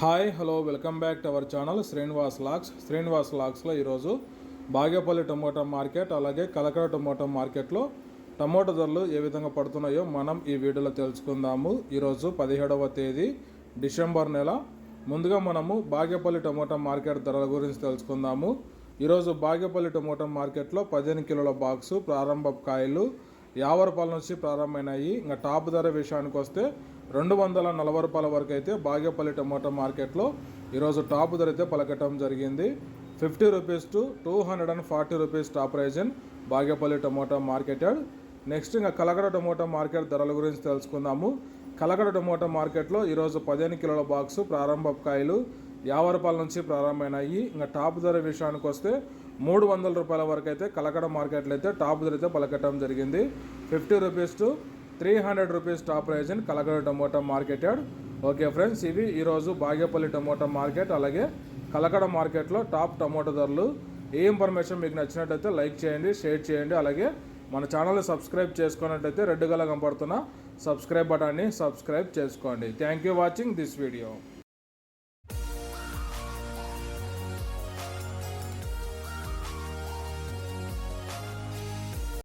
Hi hello welcome back to our channel Srinivas lakhs Srinivas లాక్స్లో ఈరోజు Bagepalli tomato market అలాగే Kalakada tomato మార్కెట్లో టమోటా ధరలు ఏ విధంగా పడుతున్నాయో మనం ఈ వీడియోలో తెలుసుకుందాము. ఈరోజు పదిహేడవ తేదీ డిసెంబర్ నెల. ముందుగా మనము బాగేపల్లి టమోటా మార్కెట్ ధరల గురించి తెలుసుకుందాము. ఈరోజు బాగేపల్లి టమోటా మార్కెట్లో పదిహేను కిలోల బాక్సు ప్రారంభ కాయలు యాభై రూపాయల నుంచి ప్రారంభమైనాయి. ఇంకా టాప్ ధర విషయానికి వస్తే రెండు వందల నలభై రూపాయల వరకు అయితే బాగేపల్లి టమోటా మార్కెట్లో ఈరోజు టాప్ ధర అయితే పలకటం జరిగింది. Fifty rupees to two hundred and forty rupees top prize in Bagepalli tomato marketed next ఇంకా కలగడ టమోటా మార్కెట్ ధరల గురించి తెలుసుకుందాము. కలగడ టమోటా మార్కెట్లో ఈరోజు పదిహేను కిలోల బాక్సు ప్రారంభ కాయలు యావరపాల నుంచి ప్రారంభమైనాయి. ఇంకా టాప్ ధర విషయానికి వస్తే మూడు వందల రూపాయల వరకు అయితే కలకడ మార్కెట్లో అయితే టాప్ ధర అయితే పలకటం జరిగింది. Fifty rupees to three hundred rupees top prize in Kalakada tomato marketed okay friends ఇవి ఈరోజు బాగేపల్లి టమోటా మార్కెట్ అలాగే కలకడ మార్కెట్లో టాప్ టమోటా ధరలు. ఏ ఇన్ఫర్మేషన్ మీకు నచ్చినట్టయితే లైక్ చేయండి షేర్ చేయండి అలాగే మన ఛానల్ని సబ్స్క్రైబ్ చేసుకున్నట్టయితే రెడ్ గల కనపడుతున్న సబ్స్క్రైబ్ బటాన్ని సబ్స్క్రైబ్ చేసుకోండి. Thank you watching this video.